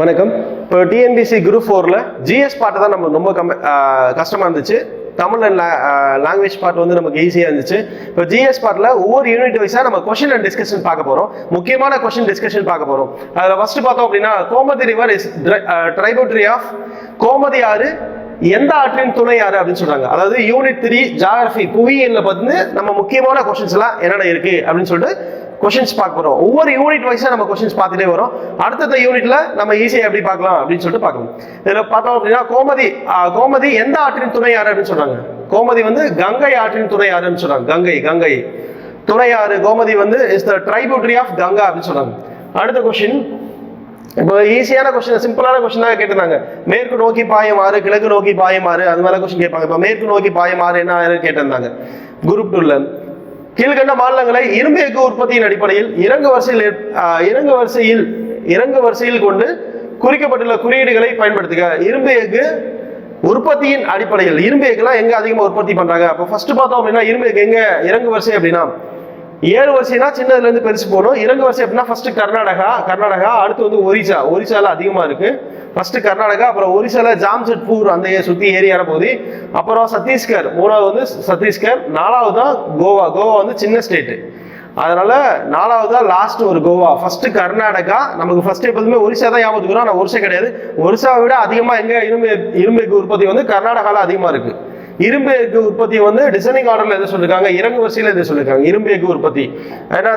வணக்கம். இப்போ TNPSC group ஃபோரில் ஜிஎஸ் பாட்டு தான் நம்ம ரொம்ப கம்ம கஷ்டமாக இருந்துச்சு. தமிழ் அண்ட் லாங்குவேஜ் பார்ட் வந்து நமக்கு ஈஸியாக இருந்துச்சு. இப்போ ஜிஎஸ் பார்ட்டில் ஒவ்வொரு யூனிட் வைஸாக நம்ம கொஷின் அண்ட் டிஸ்கஷன் பார்க்க போகிறோம் முக்கியமான கொஷின் டிஸ்கஷன் பார்க்க போகிறோம் அதில் ஃபஸ்ட்டு பார்த்தோம் அப்படின்னா Gomati river is tributary of Gomati ஆறு எந்த ஆற்றின் துணை ஆறு அப்படின்னு சொல்றாங்க. அதாவது யூனிட் த்ரீ ஜாகிரபி புவியியல்ல பார்த்து நம்ம முக்கியமான கொஸ்டின்ஸ் எல்லாம் என்னென்ன இருக்கு அப்படின்னு சொல்லிட்டு கொஷின்ஸ் பார்க்க போறோம். ஒவ்வொரு யூனிட் வைஸா நம்ம கொஷின்ஸ் பார்த்துட்டே வரோம். அடுத்தடுத்த யூனிட்ல நம்ம ஈஸியா எப்படி பார்க்கலாம் அப்படின்னு சொல்லிட்டு பார்க்கலாம். இதுல பார்த்தோம் அப்படின்னா கோமதி கோமதி எந்த ஆற்றின் துணை யாரு அப்படின்னு சொல்றாங்க. கோமதி வந்து கங்கை ஆற்றின் துணை ஆறுன்னு சொல்றாங்க. கங்கை கங்கை. துணை ஆறு கோமதி வந்து is the tributary of Ganga அப்படின்னு சொல்றாங்க. அடுத்த கொஷின் இப்போ ஈஸியான கொஸ்டின் சிம்பிளான கொஸ்டின் தான் கேட்டிருந்தாங்க. மேற்கு நோக்கி பாயமாறு கிழக்கு நோக்கி பாயமாறு அது மாதிரி கொஸ்டின் கேட்பாங்க. இப்போ மேற்கு நோக்கி பாயமாறு என்ன கேட்டிருந்தாங்க. குரூப் டூல கீழ்கண்ட மாநிலங்களை இரும்பு எஃகு உற்பத்தியின் அடிப்படையில் இறங்கு வரிசையில் இறங்கு வரிசையில் இறங்கு வரிசையில் கொண்டு குறிக்கப்பட்டுள்ள குறியீடுகளை பயன்படுத்துக. இரும்பு எஃகு உற்பத்தியின் அடிப்படையில் இரும்பு எஃகுலாம் எங்க அதிகமாக உற்பத்தி பண்றாங்க? அப்போ ஃபர்ஸ்ட் பார்த்தோம் அப்படின்னா இரும்பு எஃகு எங்க? இறங்கு வரிசை அப்படின்னா ஏழு வரிசைனா சின்னதுலேருந்து பெருசு போகணும். இறங்கு வரிசை அப்படின்னா ஃபர்ஸ்ட் கர்நாடகா கர்நாடகா அடுத்து வந்து ஒரிசா. ஒரிசால அதிகமாக இருக்கு. ஃபர்ஸ்ட் கர்நாடகா அப்புறம் ஒரிசால ஜாம்செட்பூர் அந்த சுற்றி ஏரியான போது அப்புறம் சத்தீஸ்கர் மூணாவது வந்து சத்தீஸ்கர் நாலாவது தான் கோவா. கோவா வந்து சின்ன ஸ்டேட்டு அதனால நாலாவது தான் லாஸ்ட் ஒரு கோவா. ஃபர்ஸ்ட் கர்நாடகா நமக்கு ஃபர்ஸ்ட் எப்போதுமே ஒரிசா தான் ஞாபகத்துக்குறோம் ஆனால் ஒரிசா கிடையாது. ஒரிசாவை விட அதிகமாக எங்கே இரும்பு இரும்பு உற்பத்தி வந்து கர்நாடகாவில் அதிகமாக இருக்குது இரும்பு எஃகு உற்பத்தி வந்து டிசைனிங் ஆர்டர்ல எது சொல்லிருக்காங்க? இறங்கு வரிசையில எது சொல்லிருக்காங்க? இரும்பு எஃகு உற்பத்தி. ஏன்னா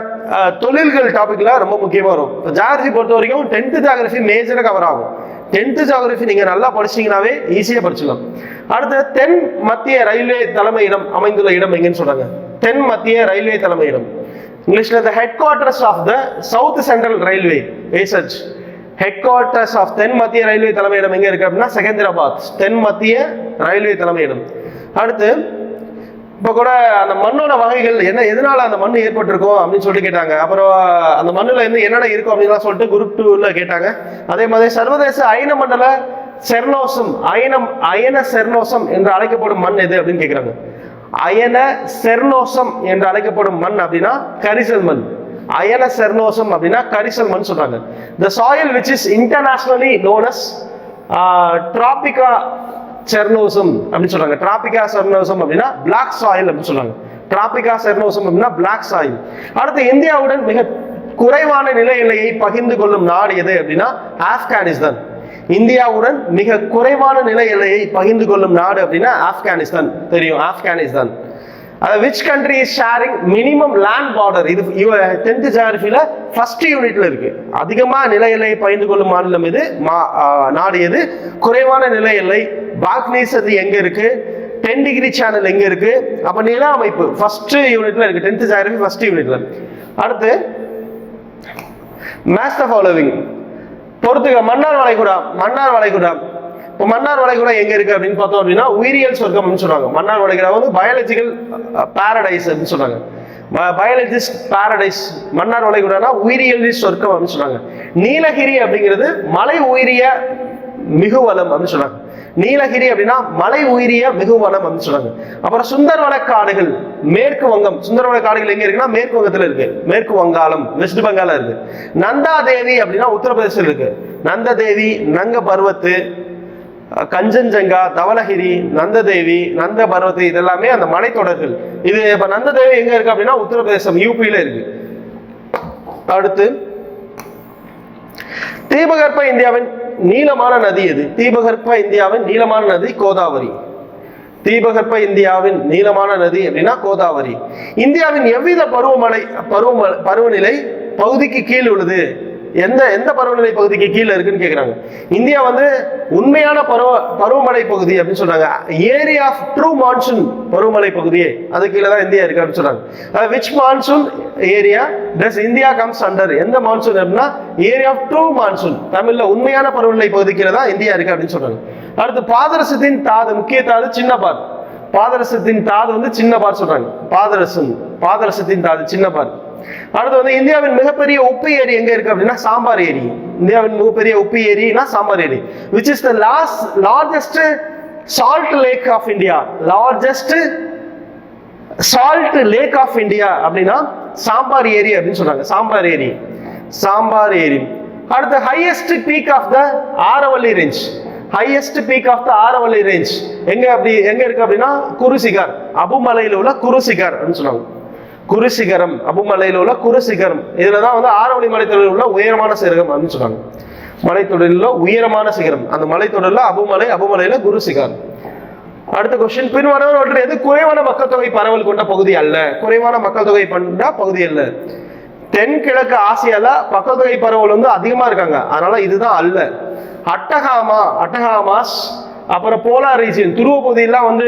தொழில்கள் டாபிக்ல ரொம்ப முக்கியமா வரும். ஜாகிரபி பொறுத்த வரைக்கும் டென்த் ஜாகிரபி மேஜரா கவர் ஆகும். டென்த் ஜாகிரபி நீங்க நல்லா படிச்சீங்கன்னாவே ஈஸியா படிச்சுக்கலாம். அடுத்து தென் மத்திய ரயில்வே தலைமையிடம் அமைந்துள்ள இடம் எங்கன்னு சொல்றாங்க. தென் மத்திய ரயில்வே தலைமையிடம் இங்கிலீஷ்ல the headquarters of the south central railway research headquarters of தென் மத்திய ரயில்வே தலைமையிடம் எங்க இருக்கு அப்படின்னா செகந்திராபாத் தென் மத்திய ரயில்வே தலைமையிடம் அடுத்து இப்போ கூட அந்த மண்ணோட வகைகள் என்ன எதனால அந்த மண் ஏற்பட்டிருக்கும் அப்படின்னு சொல்லிட்டு கேட்டாங்க. அப்புறம் அந்த மண்ணில் இருந்து என்னென்ன இருக்கும் அப்படின்லாம் சொல்லிட்டு குரூப் டூவில் கேட்டாங்க. அதே மாதிரி சர்வதேச அயன மண்டல செர்னோசம் அயனம் அயன செர்னோசம் என்று அழைக்கப்படும் மண் எது அப்படின்னு கேட்குறாங்க அயன செர்னோசம் என்று அழைக்கப்படும் மண் அப்படின்னா கரிசல் மண். அயன செர்னோசம் அப்படின்னா கரிசல் மண் சொல்றாங்க. The soil which is internationally known as tropical chernozem அப்படின்னு சொல்றாங்க. டிராபிகா செர்னோசம் அப்படின்னா பிளாக் சாயில் அப்படின்னு சொல்றாங்க. டிராபிகா செர்னோசம் அப்படின்னா பிளாக் சாயில் அடுத்து இந்தியாவுடன் மிக குறைவான நில எல்லையை பகிர்ந்து கொள்ளும் நாடு எது அப்படின்னா ஆப்கானிஸ்தான். இந்தியாவுடன் மிக குறைவான நில எல்லையை பகிர்ந்து கொள்ளும் நாடு அப்படின்னா ஆப்கானிஸ்தான். தெரியும் Afghanistan. Which country is sharing minimum land border இது டென்த் ஜியாகிரபியில் ஃபர்ஸ்ட் யூனிட்ல இருக்கு. அதிகமா நில எல்லையை பகிர்ந்து கொள்ளும் மாநிலம் இது மா- நாடு எது? குறைவான நில எல்லை பாக்னீஸ் அது எங்க இருக்கு? டென் டிகிரி சேனல் எங்க இருக்கு? அப்ப நில அமைப்பு ஃபர்ஸ்ட் யூனிட்ல இருக்கு. டென்த் ஜியாகிரபி ஃபர்ஸ்ட் யூனிட்ல அடுத்து மேஸ்ட் ஃபாலோவிங் பொறுத்துக்க மன்னார் வளைகுடா மன்னார் வளைகுடா. இப்போ மன்னார் வளைகுடா எங்க இருக்கு அப்படின்னு பார்த்தோம் அப்படின்னா உயிரியல் சொர்க்கம் சொன்னாங்க. சொல்றாங்க மன்னார் வளைகுடா வந்து பயாலஜிக்கல் பாரடைஸ் அப்படின்னு சொல்றாங்க பயாலஜிஸ்ட் பாரடைஸ் மன்னார் வளைகுடானா உயிரியல் சொர்க்கம் அப்படின்னு சொல்றாங்க நீலகிரி அப்படிங்கிறது மலை உயிரிய மிகுவலம் அப்படின்னு சொல்றாங்க நீலகிரி அப்படின்னா மலை உயிரிய மிகுவனம் அப்படின்னு சொல்றாங்க. அப்புறம் சுந்தர்வன காடுகள் மேற்கு வங்கம். சுந்தரவன காடுகள் எங்க இருக்குன்னா மேற்கு வங்கத்துல இருக்கு. மேற்கு வங்காளம் வெஸ்ட் பெங்கால இருக்கு. நந்தா தேவி அப்படின்னா உத்தரப்பிரதேசத்தில் இருக்கு. நந்த தேவி நங்க பர்வத்து கஞ்சஞ்சங்கா கஞ்சன்ஜங்கா தவளகிரி நந்ததேவி நந்த பர்வத்து இதெல்லாமே அந்த மலைத்தொடர்கள். இது இப்ப நந்ததேவி எங்க இருக்கு அப்படின்னா உத்தரப்பிரதேசம் யூபியில இருக்கு. அடுத்து தீபகற்ப இந்தியாவின் நீளமான நதி எது? தீபகற்ப இந்தியாவின் நீளமான நதி கோதாவரி. தீபகற்ப இந்தியாவின் நீளமான நதி அப்படின்னா கோதாவரி. இந்தியாவின் எவ்வித பருவமழை பருவ பருவநிலை பகுதிக்கு கீழ் உள்ளது? எந்த எந்த பருவநிலை பகுதிக்கு கீழே இருக்குன்னு கேட்குறாங்க இந்தியா வந்து உண்மையான பருவ பருவமழை பகுதி அப்படின்னு சொல்றாங்க. ஏரியா ஆஃப் ட்ரூ மான்சூன் பருவமழை பகுதியே. அது கீழே தான் இந்தியா இருக்கு அப்படின்னு சொல்றாங்க. Which monsoon area does India comes under எந்த மான்சூன் அப்படின்னா ஏரியா ஆஃப் ட்ரூ மான்சூன். தமிழ்ல உண்மையான பருவநிலை பகுதி கீழே தான் இந்தியா இருக்கு அப்படின்னு சொல்றாங்க. அடுத்து பாதரசத்தின் தாது முக்கிய தாது சின்ன பார். பாதரசத்தின் தாது வந்து சின்ன பார் சொல்றாங்க. பாதரசம் பாதரசத்தின் தாது சின்ன பார். அடுத்து வந்து இந்தியாவின் மிகப்பெரிய உப்பு ஏரி எங்க இருக்கு அப்படின்னா சாம்பார் ஏரி. இந்தியாவின் மிகப்பெரிய உப்பு ஏரினா சாம்பார் ஏரி. Which is the last largest salt lake of India largest salt lake of India அப்படின்னா சாம்பார் ஏரி அப்படின்னு சொல்றாங்க. சாம்பார் ஏரி. சாம்பார் ஏரி. அடுத்து highest peak of the Aravalli range highest peak of the Aravalli range எங்க அப்படி எங்க இருக்கு அப்படின்னா குருசிகார். அபுமலையில் உள்ள குருசிகார் அப்படின்னு சொன்னாங்க குருசிகரம் அபுமலையில் உள்ள குருசிகரம். இதில் தான் வந்து ஆரவழி மலைத்தொடரில் உள்ள உயரமான சிகரம் அப்படின்னு சொன்னாங்க மலைத்தொடரில் உள்ள உயரமான சிகரம். அந்த மலைத்தொடரில் அபுமலை அபுமலையில் குருசிகரம். அடுத்த கொஸ்டின் பின்வருவனவற்றில் எது குறைவான மக்கள் தொகை பரவல் கொண்ட பகுதி அல்ல? குறைவான மக்கள் தொகை கொண்ட பகுதி அல்ல. தென்கிழக்கு ஆசியால மக்கள் தொகை பரவல் வந்து அதிகமா இருக்காங்க. அதனால இதுதான் அல்ல. அட்டகாமா அட்டகாமாஸ் அப்புறம் போலார் ரீஜியன் துருவ பகுதியெல்லாம் வந்து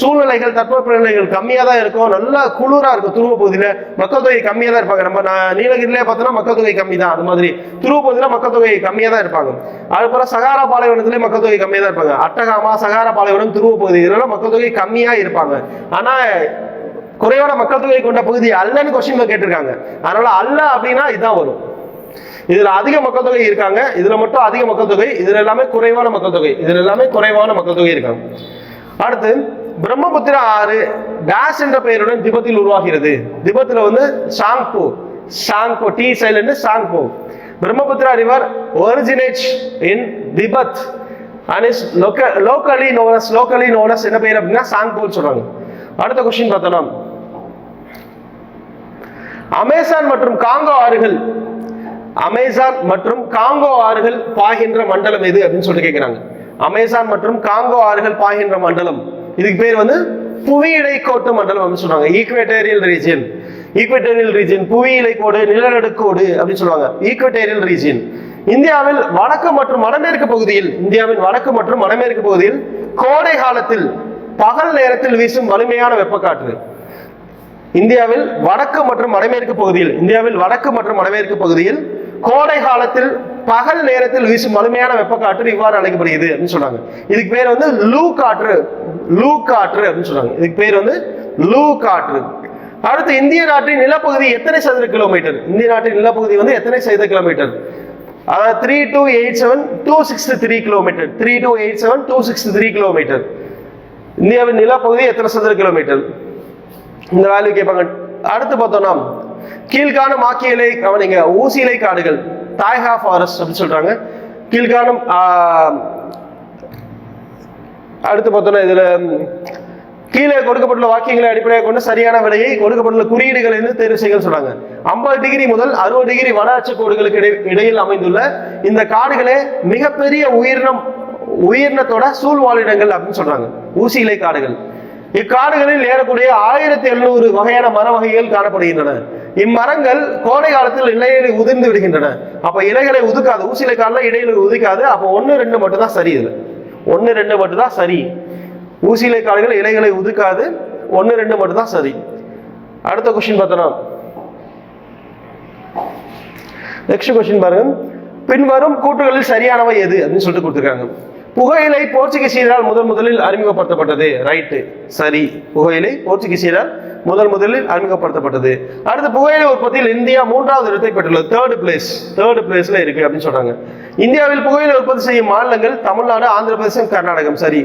சூழ்நிலைகள் தட்பவெப்பநிலைகள் கம்மியாக தான் இருக்கும். நல்லா குளிராக இருக்கும் துருவ பகுதியில் மக்கள் தொகை கம்மியாக தான் இருப்பாங்க. நம்ம நான் நீலகிரிலே பார்த்தோம்னா மக்கள் தொகை கம்மி தான். அது மாதிரி துருவ பகுதியில் மக்கள் தொகை கம்மியாக தான் இருப்பாங்க. அதுக்கப்புறம் சகாரா பாலைவனத்திலே மக்கள் தொகை கம்மியாக தான் இருப்பாங்க. அட்டகாமா சகாரா பாலைவனம் துருவ பகுதி இதெல்லாம் மக்கள் தொகை கம்மியாக இருப்பாங்க. ஆனால் குறைவான மக்கள் தொகை கொண்ட பகுதி அல்லன்னு கொஸ்டின் கேட்டிருக்காங்க. அதனால அல்ல அப்படின்னா இதுதான் வரும். இதுல அதிக மக்கள் தொகை இருக்காங்க. இதுல மட்டும் அதிக மக்கள் தொகை இதுல எல்லாமே குறைவான மக்கள் தொகை. இதுல எல்லாமே குறைவான மக்கள் தொகை இருக்காங்க. அடுத்து பிரம்மபுத்திரா ஆறு டேஷ் என்ற பெயருடன் திபத்தில் உருவாகிறது. திபத்துல வந்து Tsangpo. Tsangpo T silent Tsangpo. Brahmaputra river originates in Tibet. And is locally known as locally known as என்ன பெயர் அப்படின்னா சாங்பூல் சொல்றாங்க. அடுத்த கொஸ்டின் பார்த்தோம்னா அமேசான் மற்றும் காங்கோ ஆறுகள் அமேசான் மற்றும் காங்கோ ஆறுகள் பாய்கின்ற மண்டலம் எது அப்படின்னு சொல்லிட்டு கேட்கிறாங்க அமேசான் மற்றும் காங்கோ ஆறுகள் பாய்கின்ற மண்டலம். இதுக்கு பேர் வந்து புவியிடை கோட்டு மண்டலம் அப்படின்னு சொல்றாங்க. ஈக்வேட்டேரியல் ரீஜியன் ஈக்வேட்டேரியல் ரீஜியன் புவியிலை கோடு நிலநடுக்கோடு அப்படின்னு சொல்லுவாங்க. ஈக்வேட்டேரியல் ரீஜியன் இந்தியாவில் வடக்கு மற்றும் வடமேற்கு பகுதியில் இந்தியாவின் வடக்கு மற்றும் வடமேற்கு பகுதியில் கோடை காலத்தில் பகல் நேரத்தில் வீசும் வலிமையான வெப்பக்காற்று. இந்தியாவில் வடக்கு மற்றும் வடமேற்கு பகுதியில் இந்தியாவில் வடக்கு மற்றும் வடமேற்கு பகுதியில் கோடை காலத்தில் பகல் நேரத்தில் வீசும் வலிமையான வெப்பக்காற்று இவ்வாறு அழைக்கப்படுகிறது அப்படின்னு சொன்னாங்க. இதுக்கு பேர் வந்து லூ காற்று. லூ காற்று அப்படின்னு சொன்னாங்க. இதுக்கு பேர் வந்து லூ காற்று. அடுத்து இந்திய நாட்டின் நிலப்பகுதி எத்தனை சதுர கிலோமீட்டர்? இந்திய நாட்டின் நிலப்பகுதி வந்து எத்தனை சதுர கிலோமீட்டர்? அதாவது three two eight seven two six three kilometre three two eight seven two six three kilometre இந்தியாவின் நிலப்பகுதி எத்தனை சதுர கிலோமீட்டர்? இந்த வேல்யூ கேட்பாங்க. அடுத்து பார்த்தோம்னா கீழ்காணும் ஆக்கிய இலை கவனிங்க ஊசி இலை காடுகள் தாய்ஹா ஃபாரஸ்ட் அப்படின்னு சொல்றாங்க. கீழ்காணும் அடுத்து பார்த்தோன்னா இதுல கீழே கொடுக்கப்பட்டுள்ள வாக்கியங்களை அடிப்படையாக கொண்டு சரியான விடையை கொடுக்கப்பட்டுள்ள குறியீடுகள் என்று தேர்வு செய்ய சொல்றாங்க. ஐம்பது டிகிரி முதல் அறுபது டிகிரி வட அச்சு கோடுகளுக்கு இடையில் அமைந்துள்ள இந்த காடுகளே மிகப்பெரிய உயிரினம் உயிரினத்தோட சூழ்வாழிடங்கள் அப்படின்னு சொல்றாங்க. ஊசி இலை காடுகள். இக்காடுகளில் ஏறக்கூடிய ஆயிரத்தி எழுநூறு வகையான மர வகைகள் காணப்படுகின்றன. இம்மரங்கள் கோடை காலத்தில் இலைகளை உதிர்ந்து விடுகின்றன. அப்ப இலைகளை உதுக்காது. ஊசிலை காலில் இடையில உதிக்காது. அப்போ ஒன்னு ரெண்டு மட்டும்தான் சரி இதுல. ஒன்னு ரெண்டு மட்டும்தான் சரி. ஊசிலை கால்கள் இலைகளை உதுக்காது. ஒன்னு ரெண்டு மட்டும்தான் சரி. அடுத்த கொஸ்டின் பார்த்தோம்னா நெக்ஸ்ட் கொஸ்டின் பாருங்க. பின்வரும் கூற்றுகளில் சரியானவை எது அப்படின்னு சொல்லிட்டு கொடுத்துருக்காங்க. புகையிலை போர்ச்சுகீசியரால் முதன் முதலில் அறிமுகப்படுத்தப்பட்டது. ரைட்டு சரி. புகையிலை போர்ச்சுகீசியரால் முதல் முதலில் அறிமுகப்படுத்தப்பட்டது அடுத்து புகையிலை உற்பத்தியில் இந்தியா மூன்றாவது இடத்தை பெற்றுள்ளது. தேர்ட் பிளேஸ் தேர்ட் பிளேஸ்ல இருக்கு அப்படின்னு சொல்றாங்க இந்தியாவில் புகையிலை உற்பத்தி செய்யும் மாநிலங்கள் தமிழ்நாடு ஆந்திர பிரதேசம் கர்நாடகம். சரி.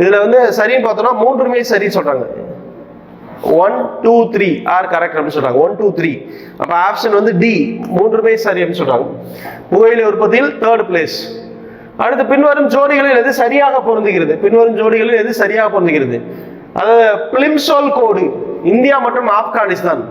இதுல வந்து சரின்னு பார்த்தோம்னா மூன்றுமே சரின்னு சொல்றாங்க. One two three are correct அப்படின்னு சொல்றாங்க. ஒன் டூ த்ரீ அப்ப ஆப்ஷன் வந்து டி மூன்றுமே சரி அப்படின்னு சொல்றாங்க. புகையிலை உற்பத்தியில் தேர்ட் பிளேஸ் அடுத்து பின்வரும் ஜோடிகளில் எது சரியாக பொருந்துகிறது? பின்வரும் ஜோடிகளில் எது சரியாக பொருந்துகிறது? அதாவது பிளிம்சோல் கோடு. இந்தியா மற்றும் ஆப்கானிஸ்தான்.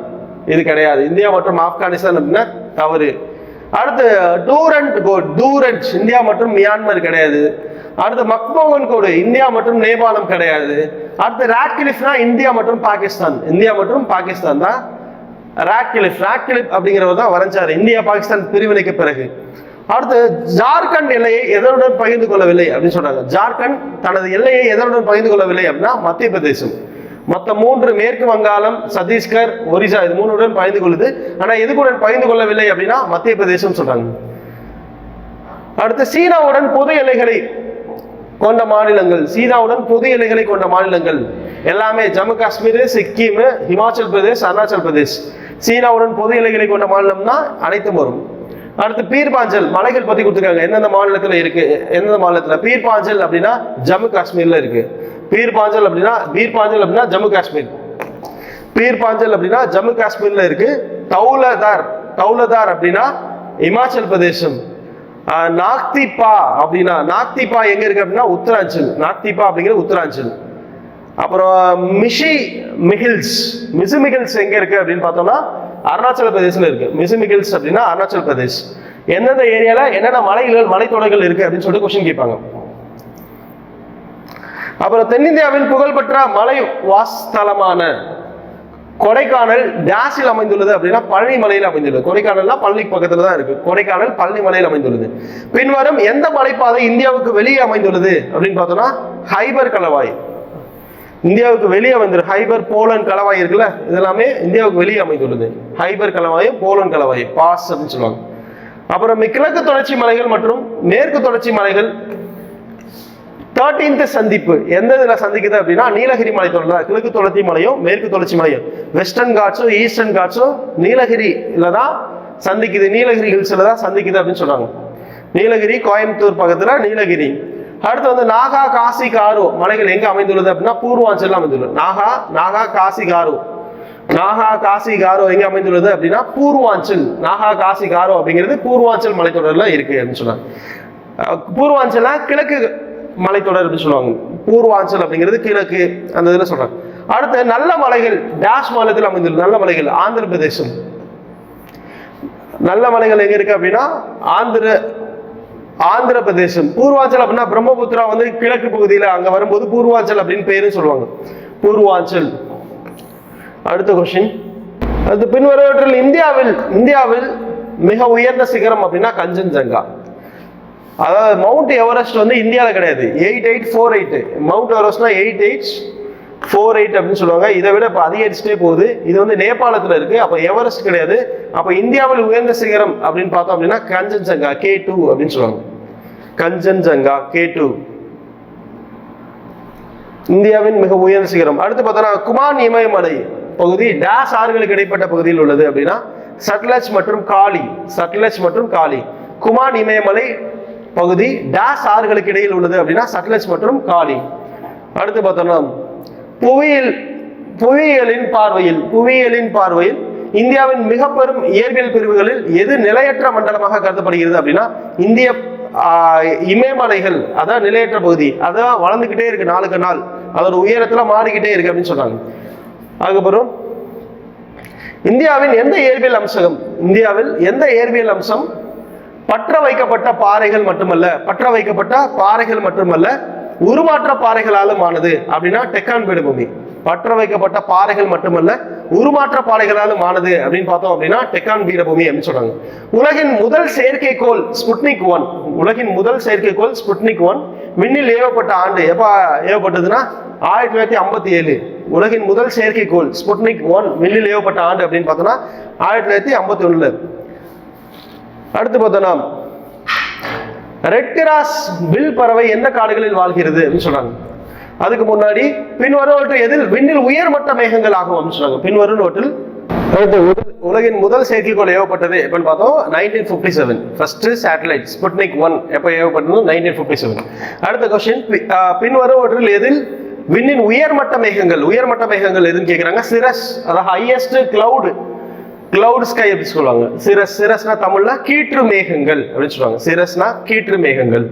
இது கிடையாது. இந்தியா மற்றும் ஆப்கானிஸ்தான் அப்படின்னா தவறு. அடுத்து டூரண்ட் கோட் டூரண்ட் இந்தியா மற்றும் மியான்மர் கிடையாது. அடுத்து மக்மோகன் கோடு இந்தியா மற்றும் நேபாளம் கிடையாது. அடுத்து ராட்கிலிஃப்னா இந்தியா மற்றும் பாகிஸ்தான். இந்தியா மற்றும் பாகிஸ்தான் தான் ராட்கிலிஃப் ராட்கிலிப் அப்படிங்கிறவர் தான் வரைஞ்சாரு. இந்தியா பாகிஸ்தான் பிரிவினைக்கு பிறகு. அடுத்து ஜார்க்கண்ட் எல்லையை எதனுடன் பகிர்ந்து கொள்ளவில்லை அப்படின்னு சொல்றாங்க. ஜார்க்கண்ட் தனது எல்லையை எதனுடன் பகிர்ந்து கொள்ளவில்லை அப்படின்னா மத்திய பிரதேசம். மொத்த மூன்று மேற்கு வங்காளம் சத்தீஸ்கர் ஒரிசா இது மூணுடன் பகிர்ந்து கொள்ளுது. ஆனால் எதுக்குடன் பகிர்ந்து கொள்ளவில்லை அப்படின்னா மத்திய பிரதேசம் சொல்றாங்க. அடுத்து சீனாவுடன் பொது எல்லைகளை கொண்ட மாநிலங்கள். சீனாவுடன் பொது எல்லைகளை கொண்ட மாநிலங்கள். எல்லாமே ஜம்மு காஷ்மீர் சிக்கிம் ஹிமாச்சல் பிரதேஷ் அருணாச்சல் பிரதேஷ். சீனாவுடன் பொது எல்லைகளை கொண்ட மாநிலம்னா அனைத்தும் வரும். அடுத்து பீர்பாஞ்சல் மலைகள் பத்தி கொடுத்துருக்காங்க. எந்தெந்த மாநிலத்துல இருக்கு? எந்தெந்த மாநிலத்துல? பீர்பாஞ்சல் அப்படின்னா ஜம்மு காஷ்மீர்ல இருக்கு. பீர் பாஞ்சல் அப்படின்னா பீர்பாஞ்சல் அப்படின்னா ஜம்மு காஷ்மீர். பீர் பாஞ்சல் அப்படின்னா ஜம்மு காஷ்மீர்ல இருக்கு. தௌலதார் தௌலதார் அப்படின்னா இமாச்சல் பிரதேசம். நாக்திபா அப்படின்னா நாக்திபா எங்க இருக்கு அப்படின்னா உத்தராஞ்சல். நாக்திபா அப்படிங்கிறது உத்தராஞ்சல். அப்புறம் மிஷி மிகில்ஸ். மிசு மிகில்ஸ் எங்க இருக்கு அப்படின்னு பார்த்தோம்னா அருணாச்சல பிரதேசல இருக்கு. மிசு மிகில்ஸ் அப்படின்னா அருணாச்சல் பிரதேஷ். எந்தெந்த ஏரியால என்னென்ன மலைகள் மலைத்தொடர்கள் இருக்கு அப்படின்னு சொல்லிட்டு கொஸ்டின் கேட்பாங்க. அப்புறம் தென்னிந்தியாவின் புகழ்பெற்ற மலை வாஸ்தலமான கொடைக்கானல் டேஸில் அமைந்துள்ளது அப்படின்னா பழனி மலையில் அமைந்துள்ளது. கொடைக்கானல்னா பழனி பக்கத்துல தான் இருக்கு. கொடைக்கானல் பழனி மலையில் அமைந்துள்ளது. பின்வரும் எந்த மலைப்பாதை இந்தியாவுக்கு வெளியே அமைந்துள்ளது அப்படின்னு பார்த்தோம்னா ஹைபர் கலவாய். இந்தியாவுக்கு வெளியே வந்துரு ஹைபர் போலன் கலவாய் இருக்குல்ல இதெல்லாமே இந்தியாவுக்கு வெளியே அமைந்துள்ளது. ஹைபர் கலவாயும் போலன் கலவாய் பாஸ் அப்படின்னு சொல்லுவாங்க. அப்புறம் கிழக்கு தொடர்ச்சி மலைகள் மற்றும் மேற்கு தொடர்ச்சி மலைகள் தேர்டீன்த் சந்திப்பு. எந்த இதில் சந்திக்குது அப்படின்னா நீலகிரி மலை தொடர் தான். கிழக்கு தொடர்ச்சி மலையும் மேற்கு தொடர்ச்சி மலையும். வெஸ்டர்ன் காட்ஸும் ஈஸ்டர்ன் காட்ஸும் நீலகிரியில தான் சந்திக்குது. நீலகிரி ஹில்ஸில் தான் சந்திக்குது அப்படின்னு சொல்கிறாங்க நீலகிரி கோயம்புத்தூர் பக்கத்தில் நீலகிரி. அடுத்து வந்து நாகா காசி காரு மலைகள் எங்கே அமைந்துள்ளது அப்படின்னா பூர்வாஞ்சலில் அமைந்துள்ளது. நாகா நாகா காசி காரு. நாகா காசி காரோ எங்க அமைந்துள்ளது அப்படின்னா பூர்வாஞ்சல். நாகா காசி காரோ அப்படிங்கிறது பூர்வாஞ்சல் மலைத்தொடர்ல இருக்கு அப்படின்னு சொன்னாங்க பூர்வாஞ்சல்னா கிழக்கு மலைத்தொடர் அப்படின்னு சொல்லுவாங்க. பூர்வாஞ்சல் அப்படிங்கிறது கிழக்கு அந்த இதில் சொல்றாங்க. அடுத்து நல்ல மலைகள் டேஷ் மாநிலத்தில் அமைந்துள்ள நல்ல மலைகள் ஆந்திர பிரதேசம். நல்ல மலைகள் எங்க இருக்கு அப்படின்னா ஆந்திர ஆந்திர பிரதேசம். பூர்வாஞ்சல் அப்படின்னா பிரம்மபுத்திரா வந்து கிழக்கு பகுதியில் அங்க வரும்போது பூர்வாஞ்சல் அப்படின்னு பேரும் சொல்லுவாங்க. பூர்வாஞ்சல். அடுத்த கொஸ்டின் அது பின்வருவற்றில் இந்தியாவில் இந்தியாவில் மிக உயர்ந்த சிகரம் அப்படின்னா கஞ்சன்ஜங்கா. அதாவது மவுண்ட் எவரெஸ்ட் வந்து இந்தியாவில் கிடையாது. Eight eight four eight mount எவரெஸ்ட்னா eight eight four eight அப்படின்னு சொல்லுவாங்க. இதை விட இப்போ அதிகரிச்சுட்டே போகுது. இது வந்து நேபாளத்தில் இருக்கு. அப்போ எவரெஸ்ட் கிடையாது. அப்போ இந்தியாவில் உயர்ந்த சிகரம் அப்படின்னு பார்த்தோம் அப்படின்னா கஞ்சன்ஜங்கா கே டூ அப்படின்னு சொல்லுவாங்க. கஞ்சன்ஜங்கா கே டூ இந்தியாவின் மிக உயர்ந்த சிகரம். அடுத்து பார்த்தோம்னா குமான் இமயமலை பகுதி. டேஸ் ஆறுகளுக்கு இடைப்பட்ட பகுதியில் உள்ளது அப்படின்னா சட்லஜ் மற்றும் காளி. சட்லஜ் மற்றும் காளி. குமான் இமயமலை பகுதி டேஸ் ஆறுகளுக்கு இடையில் உள்ளது அப்படின்னா சட்லஜ் மற்றும் காளி அடுத்து பார்த்தோம்னா புவியியல் புவியியலின் பார்வையில் புவியியலின் பார்வையில் இந்தியாவின் மிக பெரும் இயற்பியல் பிரிவுகளில் எது நிலையற்ற மண்டலமாக கருதப்படுகிறது அப்படின்னா இந்திய இமயமலைகள் அதான் நிலையற்ற பகுதி. அதான் வளர்ந்துக்கிட்டே இருக்கு நாளுக்கு நாள். அதோட உயரத்துல மாறிக்கிட்டே இருக்கு அப்படின்னு சொன்னாங்க. அதுக்கப்புறம் இந்தியாவின் எந்த இயற்பியல் அம்சம் இந்தியாவில் எந்த இயற்பியல் அம்சம்? பற்ற வைக்கப்பட்ட பாறைகள் மட்டுமல்ல பற்ற வைக்கப்பட்ட பாறைகள் மட்டுமல்ல உருமாற்ற பாறைகளாலும் ஆனது அப்படின்னா டெக்கான் பீடபூமி பற்ற வைக்கப்பட்ட பாறைகள் மட்டுமல்ல உருமாற்ற பாறைகளாலும் ஆனது அப்படின்னு பார்த்தோம் அப்படின்னா டெக்கான் பீடபூமி அப்படின்னு சொல்றாங்க. உலகின் முதல் செயற்கைக்கோள் ஸ்புட்னிக் ஒன். உலகின் முதல் செயற்கைக்கோள் ஸ்புட்னிக் ஒன். விண்ணில் ஏவப்பட்ட ஆண்டு எப்ப ஏவப்பட்டதுன்னா? ஆயிரத்தி தொள்ளாயிரத்தி ஐம்பத்தி ஏழு. உலகின் முதல் செயற்கைக்கோள் ஸ்புட்னிக் ஒன் விண்ணில் ஏவப்பட்ட ஆண்டு அப்படின்னு பார்த்தோம்னா ஆயிரத்தி தொள்ளாயிரத்தி ஐம்பத்தி ஒண்ணுல. அடுத்து பார்த்தோம்னா ரெட் கிராஸ் வில் பறவை எந்த காடுகளில் வாழ்கிறது அப்படின்னு சொல்றாங்க. அதுக்கு முன்னாடி பின்வருவற்றில் எதில்? விண்ணில் உயர்மட்ட மேகங்கள் ஆகும் அப்படின்னு சொன்னாங்க பின்வரும் நோட்டில் அடுத்து உலகின் முதல் செயற்கைக்கோள் ஏவப்பட்டது எப்பன்னு பார்த்தோம்? Nineteen fifty seven first satellite Sputnik one எப்போ ஏவப்பட்டது நைன்டீன் ஃபிஃப்டி செவன் அடுத்த கொஸ்டின் பின்வருவற்றில் எதில்? விண்ணின் உயர்மட்ட மேகங்கள். உயர்மட்ட மேகங்கள் எதுன்னு கேட்குறாங்க சிரஸ் அதாவது ஹையஸ்ட் கிளவுட் கிளவுட் ஸ்கை அப்படின்னு சொல்லுவாங்க? சிரஸ் சிரஸ்னா தமிழ்ல கீற்று மேகங்கள் அப்படின்னு சொல்லுவாங்க. சிரஸ்னா கீற்று மேகங்கள்.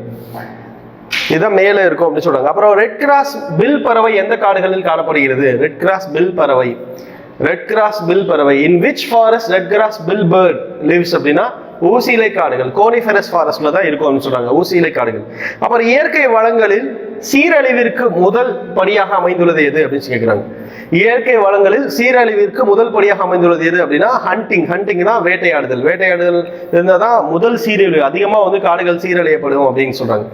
இதான் மேல இருக்கும் அப்படின்னு சொல்றாங்க. அப்புறம் ரெட் கிராஸ் பில் பறவை எந்த காடுகளில் காணப்படுகிறது? ரெட் கிராஸ் பில் பறவை. ரெட் கிராஸ் பில் பறவை. In which forest red crossbill bird lives அப்படின்னா ஊசிலை காடுகள். கோனிஃபெரஸ் ஃபாரஸ்ட்ல தான் இருக்கும் அப்படின்னு சொல்றாங்க. ஊசியிலை காடுகள். அப்புறம் இயற்கை வளங்களில் சீரழிவிற்கு முதல் படியாக அமைந்துள்ளது எது அப்படின்னு கேட்கிறாங்க இயற்கை வளங்களில் சீரழிவிற்கு முதல் படியாக அமைந்துள்ளது எது அப்படின்னா ஹண்டிங் ஹண்டிங் தான் வேட்டையாடுதல். வேட்டையாடுதல் இருந்தால் தான் முதல் சீரழிவு அதிகமாக வந்து காடுகள் சீரழியப்படும் அப்படின்னு சொல்றாங்க.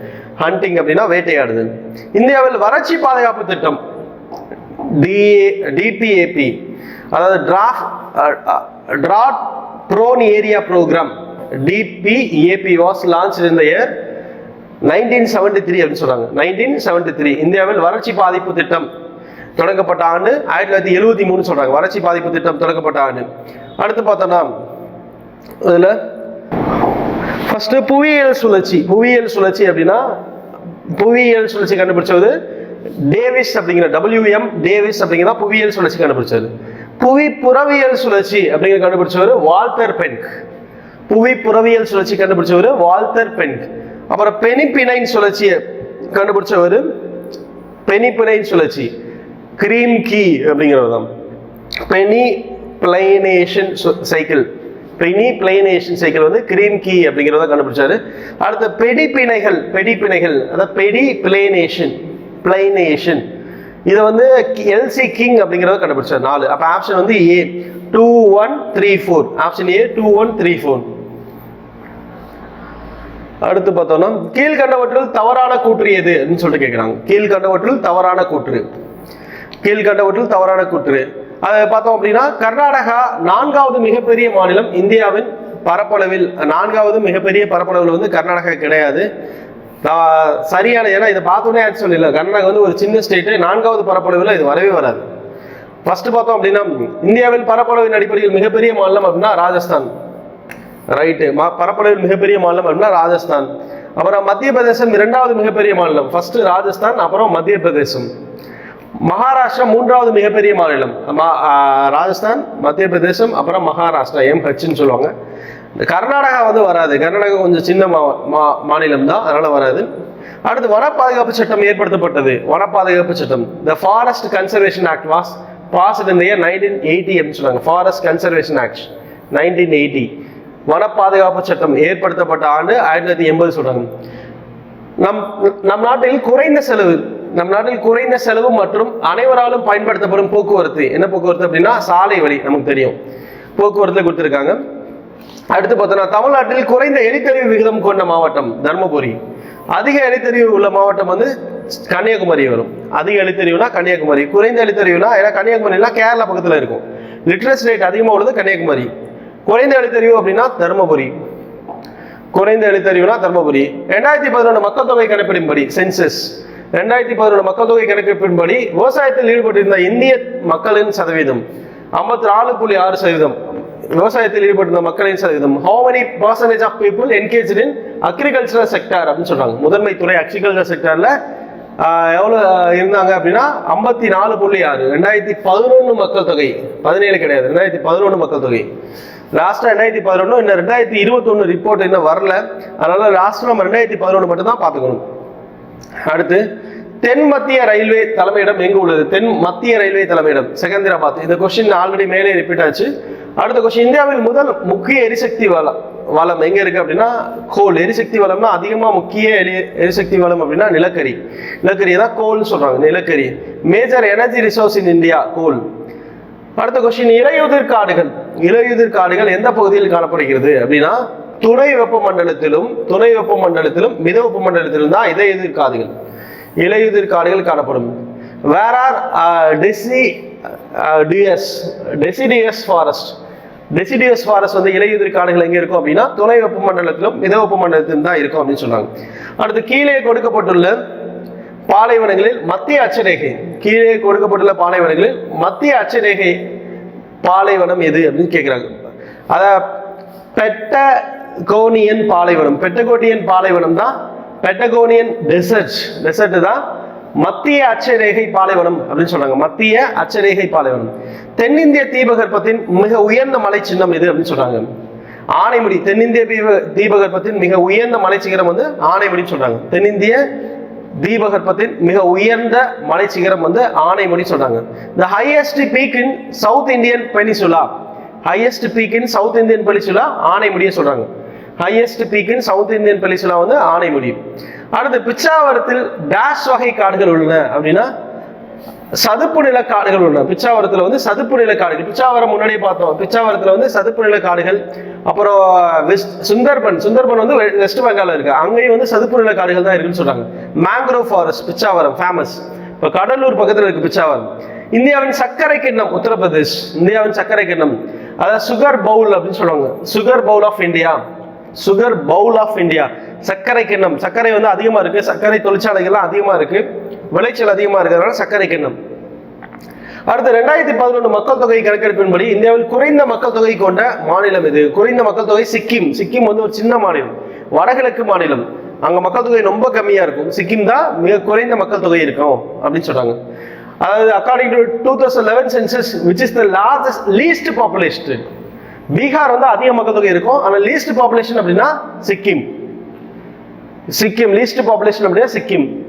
ஹண்டிங் அப்படின்னா வேட்டையாடுதல். இந்தியாவில் வறட்சி பாதுகாப்பு திட்டம் டிஏ டிபிஏபி அதாவது drought drought prone area programme DPAP was launch in the year nineteen seventy three அப்படின்னு சொல்றாங்க. நைன்டீன் செவன்டி த்ரீ இந்தியாவில் வறட்சி பாதிப்பு திட்டம். தொடங்கப்பட்ட ஆண்டு ஆயிரத்தி தொள்ளாயிரத்தி எழுபத்தி மூணு சொல்றாங்க. வறட்சி பாதிப்பு திட்டம் தொடங்கப்பட்ட ஆண்டு. அடுத்து பார்த்தோம்னா இதுல ஃபர்ஸ்ட் புவியியல் சுழற்சி. புவியியல் சுழற்சி அப்படின்னா புவியியல் சுழற்சி கண்டுபிடிச்சது டேவிஸ் அப்படிங்கிற டபிள்யூஎம் டேவிஸ் அப்படிங்கிற புவியியல் சுழற்சி கண்டுபிடிச்சது. புவி புறவியல் சுழற்சி அப்படிங்கிற கண்டுபிடிச்சவர் வால்டர் பென்க். புவி புறவியல் சுழற்சி கண்டுபிடிச்சவர் வால்டர் பென்க். அப்புறம் பெனிப்பினைன் சுழற்சியை கண்டுபிடிச்சவர் பெனிப்பினைன் சுழற்சி. கிரீம் கீ அப்படிங்கிறது தான் பெனி பிளைனேஷன் சைக்கிள் பெனி பிளைனேஷன் சைக்கிள் வந்து கிரீம் கீ அப்படிங்கிறத கண்டுபிடிச்சாரு. அடுத்த பெடிப்பிணைகள் பெடிப்பிணைகள் அதாவது பெடி பிளைனேஷன் பிளைனேஷன் இதை வந்து எல்சி கிங் அப்படிங்கிறத கண்டுபிடிச்சார். நாலு. அப்போ ஆப்ஷன் வந்து A two one three four option A two one three four அடுத்து பார்த்தோம்னா கீழ்கண்டவற்றில் தவறான கூற்று எது? அப்படின்னு சொல்லிட்டு கேட்குறாங்க கீழ்கண்டவற்றில் தவறான கூற்று. கீழ்கண்டவற்றில் தவறான கூற்று. அதை பார்த்தோம் அப்படின்னா கர்நாடகா நான்காவது மிகப்பெரிய மாநிலம் இந்தியாவின் பரப்பளவில். நான்காவது மிகப்பெரிய பரப்பளவில் வந்து கர்நாடகா கிடையாது. சரியான ஏன்னா இதை பார்த்தோன்னே ஆச்சு சொல்லல கர்நாடகா வந்து ஒரு சின்ன ஸ்டேட்டு நான்காவது பரப்பளவில் இது வரவே வராது. ஃபர்ஸ்ட் பார்த்தோம் அப்படின்னா இந்தியாவின் பரப்பளவின் அடிப்படையில் மிகப்பெரிய மாநிலம் அப்படின்னா ராஜஸ்தான். ரைட்டு மா பரப்பளவில் மிகப்பெரிய மாநிலம் அப்படின்னா ராஜஸ்தான். அப்புறம் மத்திய பிரதேசம் இரண்டாவது மிகப்பெரிய மாநிலம். ஃபர்ஸ்ட் ராஜஸ்தான் அப்புறம் மத்திய பிரதேசம். மகாராஷ்டிரா மூன்றாவது மிகப்பெரிய மாநிலம். ராஜஸ்தான் மத்திய பிரதேசம் அப்புறம் மகாராஷ்டிரா எம் ஹெச்னு சொல்லுவாங்க. இந்த கர்நாடகா வந்து வராது. கர்நாடகா கொஞ்சம் சின்ன மா மா- மாநிலம் தான். அதனால வராது. அடுத்து வன பாதுகாப்பு சட்டம் ஏற்படுத்தப்பட்டது. வன பாதுகாப்பு சட்டம் the forest conservation act was passed இந்த இயர் நைன்டீன் எயிட்டி அப்படின்னு சொல்லுவாங்க forest conservation act nineteen eighty வன பாதுகாப்பு சட்டம் ஏற்படுத்தப்பட்ட ஆண்டு ஆயிரத்தி தொள்ளாயிரத்தி எண்பது சொல்றாங்க. நம் நம் நாட்டில் குறைந்த செலவு நம் நாட்டில் குறைந்த செலவு மற்றும் அனைவராலும் பயன்படுத்தப்படும் போக்குவரத்து. என்ன போக்குவரத்து அப்படின்னா சாலை வழி நமக்கு தெரியும். போக்குவரத்துல கொடுத்துருக்காங்க. அடுத்து பார்த்தோம்னா தமிழ்நாட்டில் குறைந்த எரித்தறிவு விகிதம் கொண்ட மாவட்டம் தர்மபுரி. அதிக எழுத்தறிவு உள்ள மாவட்டம் வந்து கன்னியாகுமரி வரும். அதிக எழுத்தறிவுனா கன்னியாகுமரி. குறைந்த எழுத்தறிவுனா ஏன்னா கன்னியாகுமரினா கேரளா பக்கத்துல இருக்கும். லிட்ரஸ் ரேட் அதிகமாக உள்ளது கன்னியாகுமரி. குறைந்த எழுத்தறிவு அப்படின்னா தருமபுரி. குறைந்த எழுத்தறிவுனா தர்மபுரி. ரெண்டாயிரத்தி பதினொன்று மக்கள் தொகை கணக்கெடுப்பின்படி சென்சஸ். ரெண்டாயிரத்தி பதினொன்று மக்கள் தொகை கணக்கெடுப்பின்படி விவசாயத்தில் ஈடுபட்டிருந்த இந்திய மக்களின் சதவீதம் ஐம்பத்தி நாலு புள்ளி ஆறு சதவீதம். விவசாயத்தில் ஈடுபட்டிருந்த மக்களின் சதவீதம். How many percentage of people engage in agricultural sector அப்படின்னு சொல்றாங்க. முதன்மை துறை அக்ரிகல்ச்சர் செக்டர்ல எவ்வளோ இருந்தாங்க அப்படின்னா ஐம்பத்தி நாலு புள்ளி ஆறு. ரெண்டாயிரத்தி பதினொன்று மக்கள் தொகை. பதினேழு கிடையாது. ரெண்டாயிரத்தி பதினொன்று மக்கள் தொகை. லாஸ்ட்டாக ரெண்டாயிரத்தி பதினொன்று இன்னும் ரெண்டாயிரத்தி இருபத்தொன்று ரிப்போர்ட் இன்னும் வரல. அதனால லாஸ்ட் நம்ம ரெண்டாயிரத்தி பதினொன்று மட்டும் தான் பார்த்துக்கணும். அடுத்து தென் மத்திய ரயில்வே தலைமையிடம் எங்கு உள்ளது? தென் மத்திய ரயில்வே தலைமையிடம். செகந்திராபாத். இந்த கொஸ்டின் ஆல்ரெடி மேலே ரிப்பீட் ஆச்சு. அடுத்த கொஸ்டின் இந்தியாவில் முதல் முக்கிய எரிசக்தி வளம் வளம் எங்க இருக்கு அப்படின்னா கோல். எரிசக்தி வளம்னா அதிகமா முக்கிய எரி- எரிசக்தி வளம் அப்படின்னா நிலக்கரி. நிலக்கரி தான் கோல்னு சொல்றாங்க நிலக்கரி. Major energy resource in India coal அடுத்த கொஸ்டின் இலையுதிர் காடுகள். இலையுதிர் காடுகள் எந்த பகுதியில் காணப்படுகிறது அப்படின்னா துணை வெப்பமண்டலத்திலும் துணை வெப்பமண்டலத்திலும் மித வெப்பமண்டலத்திலும் தான் இலையுதிர் காடுகள் இலையுதிர் காடுகள் காணப்படும். Where are deciduous deciduous forest deciduous forest வந்து இலையுதிர் காடுகள் எங்கே இருக்கும் அப்படின்னா துணை வெப்பமண்டலத்திலும் மித வெப்பமண்டலத்திலும் தான் இருக்கும் அப்படின்னு சொன்னாங்க அடுத்து கீழே கொடுக்கப்பட்டுள்ள பாலைவனங்களில் மத்திய அச்சரேகை. கீழே கொடுக்கப்பட்டுள்ள பாலைவனங்களில் மத்திய அச்சரேகை பாலைவனம் எது அப்படின்னு கேட்குறாங்க அத பெட்டகோனியன் பாலைவனம். பெட்டகோட்டியன் பாலைவனம் தான் பெட்டகோனியன் டெசர்ட் டெசர்ட் தான் மத்திய அச்சரேகை பாலைவனம் அப்படின்னு சொல்றாங்க. மத்திய அச்சரேகை பாலைவனம். தென்னிந்திய தீபகற்பத்தின் மிக உயர்ந்த மலை சின்னம் எது அப்படின்னு சொல்றாங்க. ஆனைமுடி. தென்னிந்திய தீப தீபகற்பத்தின் மிக உயர்ந்த மலை சிகரம் வந்து ஆனைமுடின்னு சொல்றாங்க. தென்னிந்திய தீபகற்பத்தின் மிக உயர்ந்த மலை சிகரம் வந்து ஆனைமுடி சொல்றாங்க. The highest peak in south Indian peninsula highest peak in south Indian peninsula ஆனைமுடியை சொல்றாங்க. ஹையஸ்ட் பீக்குன்னு சவுத் இந்தியன் பெலிசுலா வந்து ஆனைமுடி அடுத்து பிச்சாவரத்தில் டேஷ் வகை காடுகள் உள்ளன. அப்படின்னா சதுப்பு நில காடுகள் உள்ளன. பிச்சாவரத்தில் வந்து சதுப்பு நில காடுகள். பிச்சாவரம் முன்னாடியே பார்த்தோம். பிச்சாவரத்தில் வந்து சதுப்பு நில காடுகள். அப்புறம் வெஸ்ட் சுந்தர்பன். சுந்தர்பன் வந்து வெ- வெஸ்ட் பெங்காலில் இருக்கு. அங்கேயும் வந்து சதுப்பு நில காடுகள் தான் இருக்குன்னு சொல்றாங்க. மேங்க்ரோவ் ஃபாரஸ்ட் பிச்சாவரம் ஃபேமஸ் இப்போ கடலூர் பக்கத்தில் இருக்கு பிச்சாவரம். இந்தியாவின் சர்க்கரை கிண்ணம் உத்தரப்பிரதேஷ். இந்தியாவின் சர்க்கரை கிண்ணம். அதாவது சுகர் பவுல் அப்படின்னு சொல்லுவாங்க. Sugar bowl of India sugar bowl of India சர்க்கரை கிண்ணம். சர்க்கரை வந்து அதிகமாக இருக்குது சர்க்கரை தொழிற்சாலைகள்லாம் அதிகமாக இருக்குது விளைச்சல் அதிகமாக இருக்கிறதுனால சர்க்கரை கிண்ணம். அடுத்து ரெண்டாயிரத்தி பதினொன்று மக்கள் தொகை கணக்கெடுப்பின்படி இந்தியாவில் குறைந்த மக்கள் தொகை கொண்ட மாநிலம் இது குறைந்த மக்கள் தொகை சிக்கிம். சிக்கிம் வந்து ஒரு சின்ன மாநிலம். வடகிழக்கு மாநிலம். அங்கே மக்கள் தொகை ரொம்ப கம்மியாக இருக்கும். சிக்கிம் தான் மிக குறைந்த மக்கள் தொகை இருக்கும் அப்படின்னு சொல்கிறாங்க அதாவது according to two thousand eleven census which is the largest least population Bihar வந்து அதிக மக்கள் தொகை இருக்கும். ஆனால் லீஸ்ட் பாப்புலேஷன் அப்படின்னா சிக்கிம். சிக்கிம் லீஸ்ட் பாப்புலேஷன் அப்படின்னா சிக்கிம்.